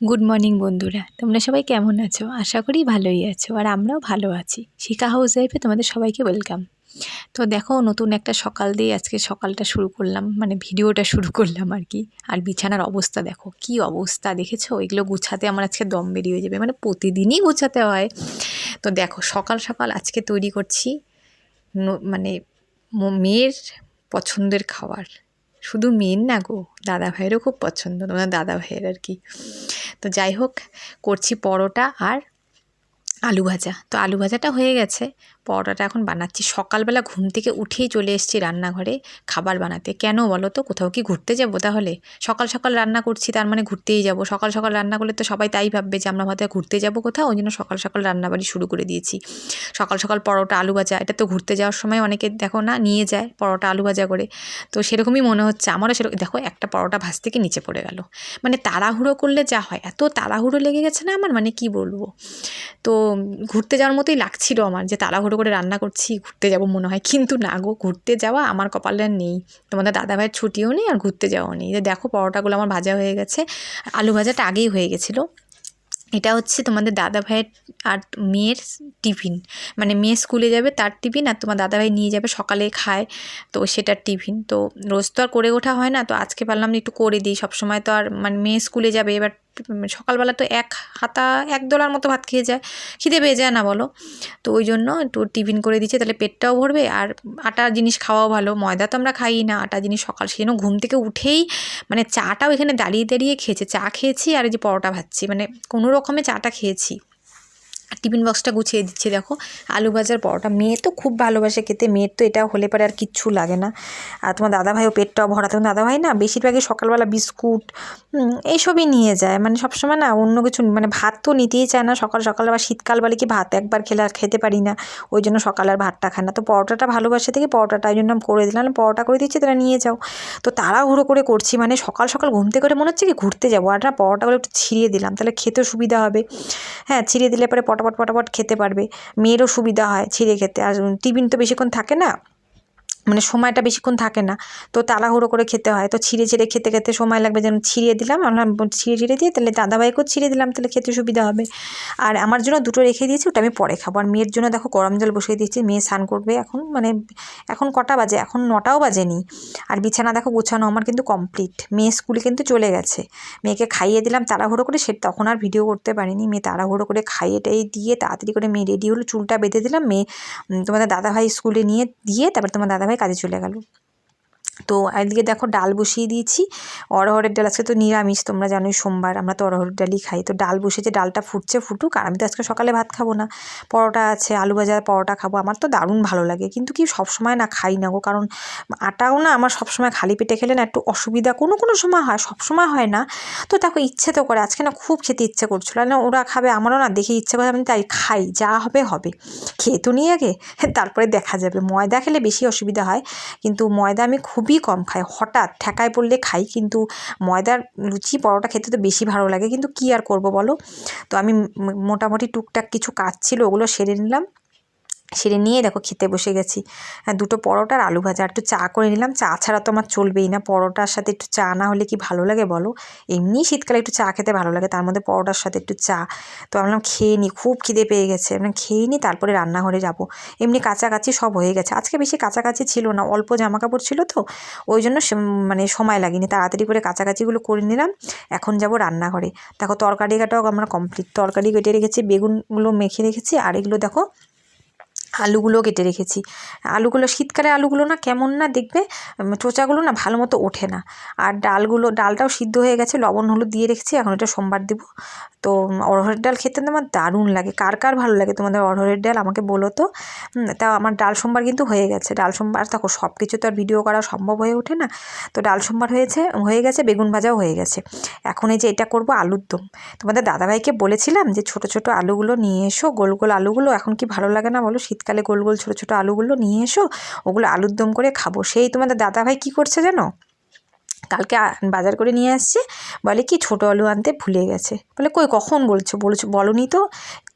Good morning বন্ধুরা। তোমরা সবাই কেমন আছো? আশা করি ভালোই আছো, আর আমরাও ভালো আছি। শিকা হাউস লাইফে তোমাদের সবাইকে ওয়েলকাম তো দেখো, নতুন একটা সকাল দিয়ে আজকে সকালটা শুরু করলাম মানে ভিডিওটা শুরু করলাম আর কি। আর বিছানার অবস্থা দেখো, কি অবস্থা দেখেছ? এগুলো গুছাতে আমার আজকে দম বেরিয়ে যাবে মানে প্রতিদিনই গুছাতে হয়। তো দেখো, সকাল সকাল আজকে তৈরি করছি মানে মেয়ের পছন্দের খাবার। শুধু মেন না গো দাদা ভাইয়েরও খুব পছন্দ, ওনার দাদা ভাইয়ের আর কি। তো যাই হোক, করছি পরোটা আর আলু ভাজা। তো আলু ভাজাটা হয়ে গেছে পরোটাটা এখন বানাচ্ছি। সকালবেলা ঘুম থেকে উঠেই চলে এসেছি রান্নাঘরে খাবার বানাতে। কেন বলো তো? কোথাও কি ঘুরতে যাব তাহলে? সকাল সকাল রান্না করছি, তার মানে ঘুরতেই যাব। সকাল সকাল রান্না করলে তো সবাই তাই ভাববে যে আমরা হয়তো ঘুরতে যাব কোথাও, ওই জন্য সকাল সকাল রান্নাবাড়ি শুরু করে দিয়েছি। সকাল সকাল পরোটা, আলু ভাজা, এটা তো ঘুরতে যাওয়ার সময় অনেকে দেখো না, নিয়ে যায় পরোটা, আলু ভাজা করে। তো সেরকমই মনে হচ্ছে আমারও সেরকম দেখো একটা পরোটা ভাজ থেকে নিচে পড়ে গেল। মানে তাড়াহুড়ো করলে যা হয়, এত তাড়াহুড়ো লেগে গেছে না আমার? মানে কি বলব? তো ঘুরতে যাওয়ার মতোই লাগছিল আমার যে তাড়াহুড়ো করে রান্না করছি, ঘুরতে যাব মনে হয়। কিন্তু না গো, ঘুরতে যাওয়া আমার কপালে নেই। তোমাদের দাদা ভাইয়ের ছুটিও নেই আর ঘুরতে যাওয়াও নেই। যে দেখো পরোটাগুলো আমার ভাজা হয়ে গেছে। আলু ভাজাটা আগেই হয়ে গেছিল। এটা হচ্ছে তোমাদের দাদা ভাইয়ের আর মেয়ের টিফিন। মানে মেয়ে স্কুলে যাবে তার টিফিন আর তোমার দাদাভাই নিয়ে যাবে, সকালে খায়। তো সেটার টিফিন। তো রোজ তো আর করে ওঠা হয় না। তো আজকে পারলাম একটু করে দিই। সবসময় তো আর মানে মেয়ে স্কুলে যাবে, এবার সকালবেলা তো এক হাতা, এক দোলার মতো ভাত খেয়ে যায়। খিদে পেয়ে যায় না, বলো। তো ওই জন্য একটু টিফিন করে দিচ্ছে তাহলে পেটটাও ভরবে। আর আটা জিনিস খাওয়াও ভালো, ময়দা তো আমরা খাই না। আটা জিনিস সকাল, সেজন্য ঘুম থেকে উঠেই মানে চাটাও এখানে দাঁড়িয়ে দাঁড়িয়ে খেয়েছে। চা খেয়েছি আর এই যে পরোটা ভাজছি মানে কোনো রকমে চাটা খেয়েছি। টিফিন বক্সটা গুছিয়ে দিচ্ছি, দেখো। আলু ভাজার পরোটা। মেয়ে তো খুব ভালোবাসে খেতে। মেয়ের তো এটা হলে পরে আর কিচ্ছু লাগে না। আর তোমার দাদাভাইও পেটটাও ভরা তোমার দাদাভাই না, বেশিরভাগই সকালবেলা বিস্কুট এইসবই নিয়ে যায়। মানে সবসময় না অন্য কিছু মানে ভাত তো নিতেই চায় না। সকাল সকাল আবার শীতকাল বলে কি ভাত একবার খেলে আর খেতে পারি না। ওই জন্য সকাল আর ভাতটা খায় না। তো পরোটাটা ভালোবাসে থেকে পরোটাটা ওই জন্য আমি করে দিলাম। পরোটা করে দিচ্ছি তারা নিয়ে যাও। তো তাড়াহুড়ো করে করছি। মানে সকাল সকাল ঘুমতে করে মনে হচ্ছে কি ঘুরতে যাব। আর না পরোটাগুলো একটু ছিঁড়িয়ে দিলাম। তাহলে খেতেও সুবিধা হবে। হ্যাঁ ছিঁড়ে দিলে পরে পটাপট পটাপট খেতে পারবে। মেয়েরও সুবিধা হয় ছিঁড়ে খেতে। আর টিফিন তো বেশিক্ষণ থাকে না। মানে সময়টা বেশিক্ষণ থাকে না। তো তাড়াহুড়ো করে খেতে হয়। তো ছিঁড়ে ছিঁড়ে খেতে খেতে সময় লাগবে যেন ছিঁড়িয়ে দিলাম। আমরা ছিঁড়ে ছিঁড়ে দিয়ে তাহলে দাদাভাইকেও ছিঁড়ে দিলাম, তাহলে খেতে সুবিধা হবে। আর আমার জন্য দুটো রেখে দিয়েছি, ওটা আমি পরে খাব। আর মেয়ের জন্য দেখো গরম জল বসিয়ে দিয়েছি, মেয়ে স্নান করবে এখন মানে এখন কটা বাজে? এখন নটাও বাজেনি। আর বিছানা দেখো গোছানো, আমার কিন্তু কমপ্লিট মেয়ে স্কুলে কিন্তু চলে গেছে। মেয়েকে খাইয়ে দিলাম, তাড়াহুড়ো করে সে তখন আর ভিডিও করতে পারিনি। মেয়ে তাড়াহুড়ো করে খাইয়ে টাইয়ে দিয়ে তাড়াতাড়ি করে মেয়ে রেডি হলো, চুলটা বেঁধে দিলাম। মেয়ে তোমাদের দাদাভাই স্কুলে নিয়ে, দিয়ে তারপর তোমার দাদাভাই কাজে চলে গেল। তো একদিকে দেখো ডাল বসিয়ে দিয়েছি অরহরের ডাল, আজকে তো নিরামিষ, তোমরা জানোই সোমবার, আমরা তো অরহরের ডালই খাই। তো ডাল বসেছে, ডালটা ফুটছে, ফুটুক, আর আমি তো আজকে সকালে ভাত খাব না। পরোটা আছে, আলু ভাজা, পরোটা খাব, আমার তো দারুণ ভালো লাগে। কিন্তু কি সবসময় না খাই না গো, কারণ আটাও না আমার সবসময় খালি পেটে খেলে না একটু অসুবিধা, কোনো কোনো সময় হয়, সবসময় হয় না। তো দেখো ইচ্ছে তো করে, আজকে না খুব খেতে ইচ্ছে করছিল, না ওরা খাবে, আমারও না দেখে ইচ্ছে করে, আমি তাই খাই, যা হবে হবে। খেয়ে তো নিই আগে, তারপরে দেখা যাবে, ময়দা খেলে বেশি অসুবিধা হয়, কিন্তু ময়দা আমি খুবই কম খাই হঠাৎ ঠেকায় পড়লে খাই, কিন্তু ময়দার লুচি, পরোটা খেতে তো বেশি ভালো লাগে। কিন্তু কী আর করব বলো? তো আমি মোটামুটি টুকটাক কিছু কাজ ছিল, ওগুলো সেরে নিলাম। সেরে নিয়ে দেখো খেতে বসে গেছি। দুটো পরোটা আর আলু ভাজা। আর একটু চা করে নিলাম। চা ছাড়া তো আমার চলবেই না। পরোটার সাথে একটু চা না হলে কি ভালো লাগে বলো? এমনি শীতকালে একটু চা খেতে ভালো লাগে। তার মধ্যে পরোটার সাথে একটু চা। তো আমি বললাম খেয়ে নিই খুব খিদে পেয়ে গেছে। আমি খেয়ে নিই তারপরে রান্নাঘরে যাব। এমনি কাছাকাছি সব হয়ে গেছে। আজকে বেশি কাছাকাছি ছিল না। অল্প জামা কাপড় ছিল তো। ওই জন্য মানে সময় লাগেনি। তাড়াতাড়ি করে কাছাকাছিগুলো করে নিলাম। এখন যাব রান্নাঘরে। দেখো তরকারি কাটাও আমরা কমপ্লিট। তরকারি কেটে রেখেছি। বেগুনগুলো মেখে রেখেছি। আর এগুলো দেখো আলুগুলো কেটে রেখেছি। আলুগুলো, শীতকালে আলুগুলো না কেমন না দেখবে চোচাগুলো না ভালো মতো ওঠে না। আর ডালগুলো, ডালটাও সিদ্ধ হয়ে গেছে, লবণ, হলুদ দিয়ে রেখেছি, এখন এটা সোমবার দেবো। তো অরহরের ডাল খেতে আমার দারুণ লাগে। কার কার ভালো লাগে তোমাদের অরহরের ডাল, আমাকে বলো তো। তাও আমার ডাল সোমবার কিন্তু হয়ে গেছে। ডাল সোমবার, দেখো সব কিছু তো আর ভিডিও করা সম্ভব হয়ে ওঠে না। তো ডাল সোমবার হয়েছে, হয়ে গেছে, বেগুন ভাজাও হয়ে গেছে। এখন এই যে এটা করব আলুর দম। তোমাদের দাদাভাইকে বলেছিলাম যে ছোট ছোট আলুগুলো নিয়ে এসো, গোল গোল আলুগুলো, এখন কি ভালো লাগে না বলো শীতকালে গোল গোল ছোটো ছোটো আলুগুলো নিয়ে এসো, ওগুলো আলুর দম করে খাব। সেই তোমাদের দাদাভাই কী করছে জানো? কালকে বাজার করে নিয়ে আসছে, বলে কি ছোট আলু আনতে ভুলে গেছে। বলে কই, কখন বলছো? বলছো, বলনি তো।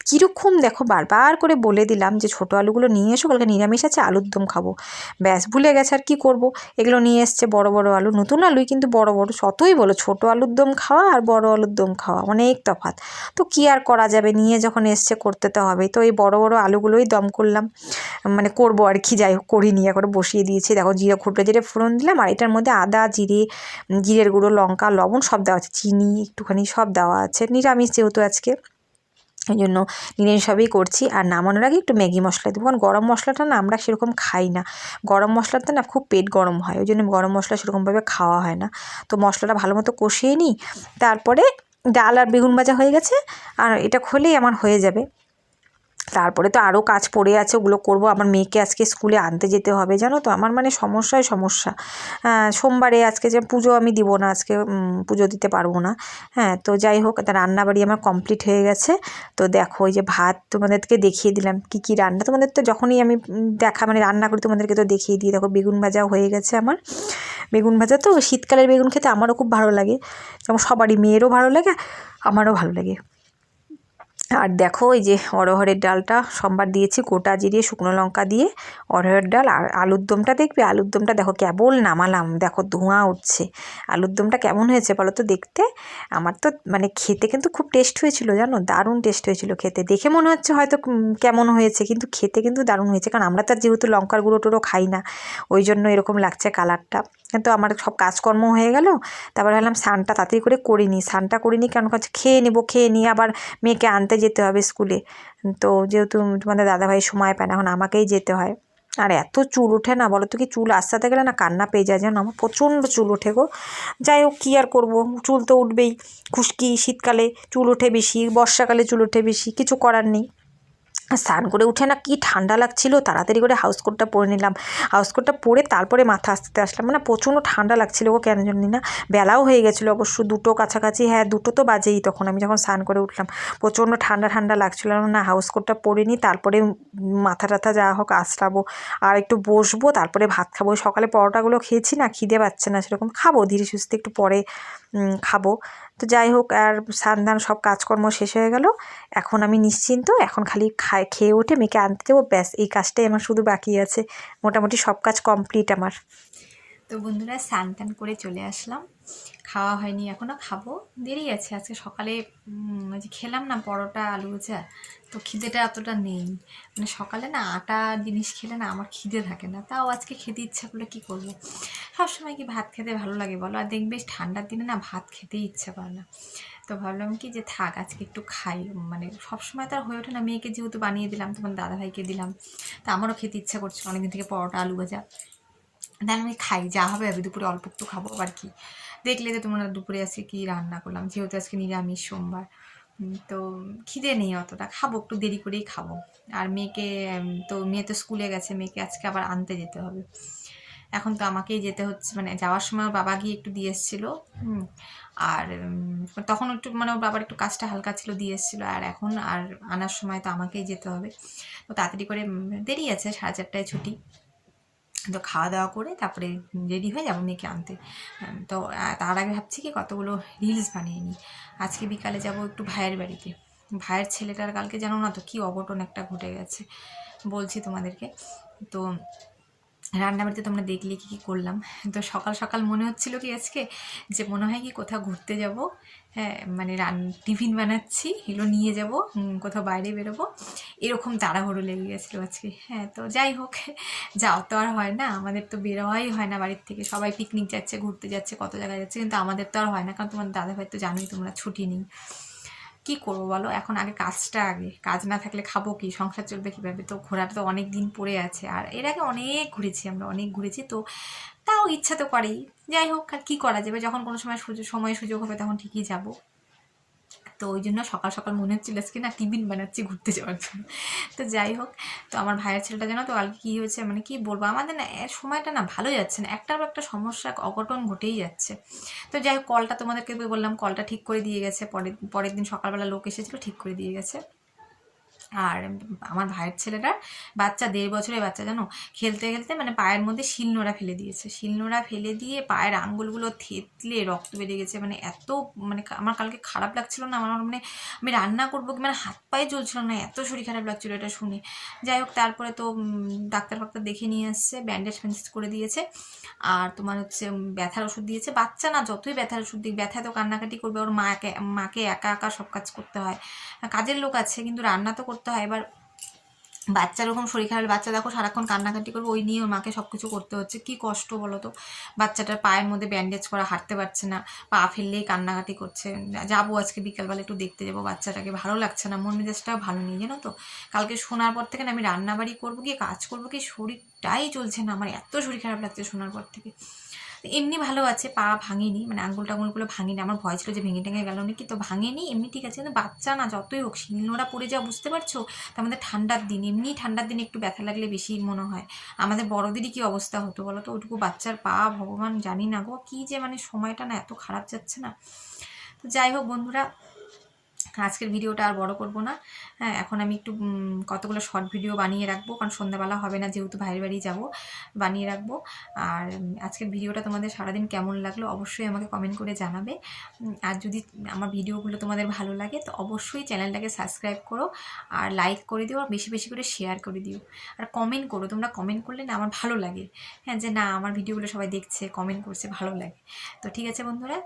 কীরকম দেখো বারবার করে বলে দিলাম যে ছোটো আলুগুলো নিয়ে এসো, কালকে নিরামিষ আছে, আলুর দম খাব। ব্যাস, ভুলে গেছে আর কি করব? এগুলো নিয়ে এসছে বড় বড় আলু, নতুন আলুই কিন্তু বড় বড় শতই বলো, ছোটো আলুর দম খাওয়া আর বড় আলুর দম খাওয়া, অনেক তফাৎ। তো কী আর করা যাবে? নিয়ে যখন এসছে করতে তো হবেই। তো এই বড় বড় আলুগুলোই দম করলাম মানে করব আর কি, যাই হোক করি নিয়ে করে বসিয়ে দিয়েছি। দেখো জিরে খুঁটে জিরে ফোড়ন দিলাম, আর এটার মধ্যে আদা, জিরে, জিরের গুঁড়ো, লঙ্কা, লবণ সব দেওয়া আছে, চিনি একটুখানি সব দেওয়া আছে, নিরামিষ যেহেতু আজকে। ওই জন্য নিরামিষভাবেই সবই করছি। আর নামানোর আগে একটু ম্যাগি মশলা দেবো। কারণ গরম মশলাটা না আমরা সেরকম খাই না। গরম মশলাতে না খুব পেট গরম হয়। ওই জন্য গরম মশলা সেরকমভাবে খাওয়া হয় না। তো মশলাটা ভালো মতো কষিয়ে নিই। তারপরে ডাল আর বেগুন ভাজা হয়ে গেছে। আর এটা খোলেই আমার হয়ে যাবে। তারপরে তো আরও কাজ পড়ে আছে ওগুলো করব। আমার মেয়েকে আজকে স্কুলে আনতে যেতে হবে জানো তো? আমার মানে সমস্যায় সমস্যা। হ্যাঁ, সোমবারে আজকে যে পুজো আমি দিব না আজকে পুজো দিতে পারব না। হ্যাঁ তো যাই হোক রান্নাবাড়ি আমার কমপ্লিট হয়ে গেছে। তো দেখো ওই যে ভাত তোমাদেরকে দেখিয়ে দিলাম কি কি রান্না? তোমাদের তো যখনই আমি দেখা মানে রান্না করি তোমাদেরকে তো দেখিয়ে দিই। দেখো বেগুন ভাজাও হয়ে গেছে আমার। বেগুন ভাজা তো শীতকালের বেগুন খেতে আমারও খুব ভালো লাগে। যেমন সবারই মেয়েরও ভালো লাগে আমারও ভালো লাগে। আর দেখো এই যে অরহরের ডালটা সোমবার দিয়েছি, গোটা জিরে, শুকনো লঙ্কা দিয়ে অরহরের ডাল। আর আলুর দমটা দেখবে? আলুর দমটা দেখো কেবল নামালাম। দেখো ধোঁয়া উঠছে। আলুর দমটা কেমন হয়েছে বলো তো দেখতে? আমার তো মানে খেতে কিন্তু খুব টেস্ট হয়েছিল, জানো? দারুণ টেস্ট হয়েছিল খেতে। দেখে মনে হচ্ছে হয়তো কেমন হয়েছে, কিন্তু খেতে কিন্তু দারুণ হয়েছে। কারণ আমরা তো যেহেতু লঙ্কার গুঁড়ো টুড়ো খাই না, ওই জন্য এরকম লাগছে কালারটা। তো আমার সব কাজকর্ম হয়ে গেল। তারপর ভাবলাম স্নানটা তাড়াতাড়ি করে করিনি স্নানটা করিনি কেন? খেয়ে নেব, খেয়ে নিয়ে আবার মেয়েকে আনতে যেতে হবে স্কুলে। তো যেহেতু তোমাদের দাদাভাই সময় পায় না, এখন আমাকেই যেতে হয়। আর এত চুল ওঠে না, বলো তো কি চুল আস্তে গেলে না কান্না পেয়ে যায় যেন আমার প্রচণ্ড চুল ওঠে গো। যাই হোক, কী আর করব? চুল তো উঠবেই। খুশকি শীতকালে চুল ওঠে বেশি, বর্ষাকালে চুল ওঠে বেশি, কিছু করার নেই। স্নান করে উঠে না কি ঠান্ডা লাগছিল, তাড়াতাড়ি করে হাউস কোটটা পরে নিলাম। হাউস কোটটা পরে তারপরে মাথা আসতে আসলাম মানে প্রচণ্ড ঠান্ডা লাগছিল গো কেন জানি না। বেলাও হয়ে গেছিল অবশ্য, দুটো কাছাকাছি হ্যাঁ দুটো তো বাজেই তখন আমি যখন স্নান করে উঠলাম। প্রচণ্ড ঠান্ডা ঠান্ডা লাগছিল না হাউস কোটটা পরে নিই তারপরে মাথা টাথা যা হোক আসলাবো, আর একটু বসবো, তারপরে ভাত খাব। সকালে পরোটাগুলো খেয়েছি না, খিদে পাচ্ছে না সেরকম, খাব ধীরে সুস্থে একটু পরে। খাব। তো যাই হোক, আর সান্ধান সব কাজকর্ম শেষ হয়ে গেল। এখন আমি নিশ্চিন্ত, এখন খালি খায়, খেয়ে উঠে মেয়েকে আনতে দেবো। ব্যাস, এই কাজটাই আমার শুধু বাকি আছে। মোটামুটি সব কাজ কমপ্লিট আমার। তো বন্ধুরা স্নান টান করে চলে আসলাম। খাওয়া হয়নি এখনও খাব। দেরি আছে, আজকে সকালে যে খেলাম না, পরোটা, আলু ভাজা, তো খিদেটা এতটা নেই। মানে সকালে না আটা জিনিস খেলে না আমার খিদে থাকে না, তাও আজকে খেতে ইচ্ছা করলে কী করব? সবসময় কি ভাত খেতে ভালো লাগে বলো? আর দেখবে ঠান্ডার দিনে না ভাত খেতেই ইচ্ছা করে না। তো ভাবলাম কি যে থাক, আজকে একটু খাই। মানে সবসময় তো আর হয়ে ওঠে না, মেয়েকে যেহেতু বানিয়ে দিলাম তখন দাদাভাইকে দিলাম, তা আমারও খেতে ইচ্ছা করছিল অনেকদিন থেকে পরোটা, আলু ভাজা। তাহলে আমি খাই, যা হবে আমি দুপুরে অল্প একটু খাব আবার কি। দেখলে যে তোমরা দুপুরে আজকে কী রান্না করলাম, যেহেতু আজকে নিরামিষ সোমবার। তো খিদে নেই অতটা, খাব, একটু দেরি করেই খাব। আর মেয়েকে তো মেয়ে তো স্কুলে গেছে, মেয়েকে আজকে আবার আনতে যেতে হবে। এখন তো আমাকেই যেতে হচ্ছে মানে যাওয়ার সময় ওর বাবা গিয়ে একটু দিয়ে এসেছিল আর তখন একটু মানে ওর বাবার একটু কাজটা হালকা ছিল, দিয়ে এসেছিল। আর এখন আর আনার সময় তো আমাকেই যেতে হবে। তো তাড়াতাড়ি করে দেরি আছে, সাড়ে চারটায় ছুটি। তো খাওয়া দাওয়া করে তারপরে রেডি হয়ে যাব মেয়েকে আনতে। তো তার আগে ভাবছি কি কতগুলো রিলস বানিয়ে নিই। আজকে বিকালে যাব একটু ভাইয়ের বাড়িতে। ভাইয়ের ছেলেটার কালকে জানো না তো কী অঘটন একটা ঘটে গেছে। বলছি তোমাদেরকে। তো রান্নাবাড়িতে তোমরা দেখলে কী কী করলাম। তো সকাল সকাল মনে হচ্ছিল কি আজকে যে মনে হয় কি কোথাও ঘুরতে যাব। হ্যাঁ মানে রান, টিফিন বানাচ্ছি, এগুলো নিয়ে যাব কোথাও বাইরে বেরোবো। এরকম তাড়াহুড়ো লেগে গেছিল আজকে। হ্যাঁ তো যাই হোক যাওয়া তো আর হয় না। আমাদের তো বেরোয়াই হয় না বাড়ির থেকে। সবাই পিকনিক যাচ্ছে, ঘুরতে যাচ্ছে, কত জায়গায় যাচ্ছে, কিন্তু আমাদের তো আর হয় না। কারণ তোমার দাদাভাই তো জানোই তোমরা ছুটি নেই। কি করব বলো? এখন আগে কাজটা আগে। কাজ না থাকলে খাব কি? সংসার চলবে কীভাবে? তো ঘোরাটা তো অনেক দিন পড়ে আছে। আর এর আগে অনেক ঘুরেছি আমরা, অনেক ঘুরেছি। তো তাও ইচ্ছা তো করেই। যাই হোক, আর কী করা যাবে? যখন কোনো সময় সুযোগ সময় সুযোগ হবে, তখন ঠিকই যাব। তো ওই জন্য সকাল সকাল মনে হচ্ছিল আজকে না টিফিন বানাচ্ছি ঘুরতে যাওয়ার জন্য। তো যাই হোক, তো আমার ভাইয়ের ছেলেটা জানো তো কালকে কী হয়েছে মানে কি বলব, আমাদের না সময়টা না ভালো যাচ্ছে না, একটার একটা সমস্যা অঘটন ঘটেই যাচ্ছে। তো যাই হোক, কলটা তোমাদেরকে বললাম, কলটা ঠিক করে দিয়ে গেছে, পরের পরের দিন সকালবেলা লোক এসেছিল, ঠিক করে দিয়ে গেছে। আর আমার ভাইয়ের ছেলেটার বাচ্চা দেড় বছরের বাচ্চা, জানো? খেলতে খেলতে মানে পায়ের মধ্যে শিলনোড়া ফেলে দিয়েছে। শিলনোড়া ফেলে দিয়ে পায়ের আঙ্গুলগুলো থেতলে রক্ত বেড়ে গেছে। মানে এত মানে আমার কালকে খারাপ লাগছিল না? আমার মানে আমি রান্না করব কি? মানে হাত পায়ে চলছিল না। এত শরীর খারাপ লাগছিল এটা শুনে। যাই হোক, তারপরে তো ডাক্তার ফাক্তার দেখে নিয়ে আসছে, ব্যান্ডেজ ফ্যান্ডেজ করে দিয়েছে। আর তোমার হচ্ছে ব্যথার ওষুধ দিয়েছে। বাচ্চা না, যতই ব্যথার ওষুধ দিক ব্যথা তো কান্নাকাটি করবে। ওর মাকে মাকে একা একা সব কাজ করতে হয়। কাজের লোক আছে, কিন্তু রান্না তো করতে হয় এবার বাচ্চার ওরকম শরীর খারাপ বাচ্চা দেখো সারাক্ষণ কান্নাকাটি করবে, ওই নিয়ে ওর মাকে সব কিছু করতে হচ্ছে। কি কষ্ট বলো তো? বাচ্চাটার পায়ের মধ্যে ব্যান্ডেজ করা, হাঁটতে পারছে না, পা ফেললেই কান্নাকাটি করছে। যাব আজকে বিকালবেলা একটু দেখতে যাব বাচ্চাটাকে। ভালো লাগছে না, মন মেজাজটাও ভালো নেই, জানো তো? কালকে শোনার পর থেকে না আমি রান্নাবাড়ি করব কি, কাজ করব কি, শরীরটাই চলছে না। আমার এত শরীর খারাপ লাগছে শোনার পর থেকে। এমনি ভালো আছে, পা ভাঙেনি মানে আঙুল টাঙুলগুলো ভাঙেনি, আমার ভয় ছিল যে ভেঙে টেঙে গেল নাকি, তো ভাঙেনি, এমনি ঠিক আছে, কিন্তু বাচ্চা না যতই হোক, শিলনোড়া পড়ে যাওয়া বুঝতে পারছ? তো আমাদের ঠান্ডার দিন এমনি ঠান্ডার দিন একটু ব্যথা লাগলে বেশি মনে হয়। আমাদের বড়দেরই কী অবস্থা হতো বলো তো? ওইটুকু বাচ্চার পা, ভগবান জানি না গো, কী যে মানে সময়টা না এত খারাপ যাচ্ছে না। তো যাই হোক বন্ধুরা আজকের ভিডিওটা আর বড় করব না। হ্যাঁ এখন আমি একটু কতগুলো শর্ট ভিডিও বানিয়ে রাখব, কারণ সন্ধ্যাবেলা হবে না, যেহেতু ভাইয়ের বাড়ি যাব, বানিয়ে রাখব। আর আজকের ভিডিওটা তোমাদের সারাদিন কেমন লাগল অবশ্যই আমাকে কমেন্ট করে জানাবে। আর যদি আমার ভিডিওগুলো তোমাদের ভালো লাগে, তো অবশ্যই চ্যানেলটাকে সাবস্ক্রাইব করো, আর লাইক করে দিও, আর বেশি বেশি করে শেয়ার করে দিও। আর কমেন্ট করো, তোমরা কমেন্ট করলে না আমার ভালো লাগে। হ্যাঁ যে না, আমার ভিডিওগুলো সবাই দেখছে কমেন্ট করছে, ভালো লাগে। তো ঠিক আছে বন্ধুরা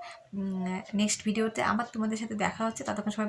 নেক্সট ভিডিওতে আবার তোমাদের সাথে দেখা হচ্ছে, ততক্ষণ সবাই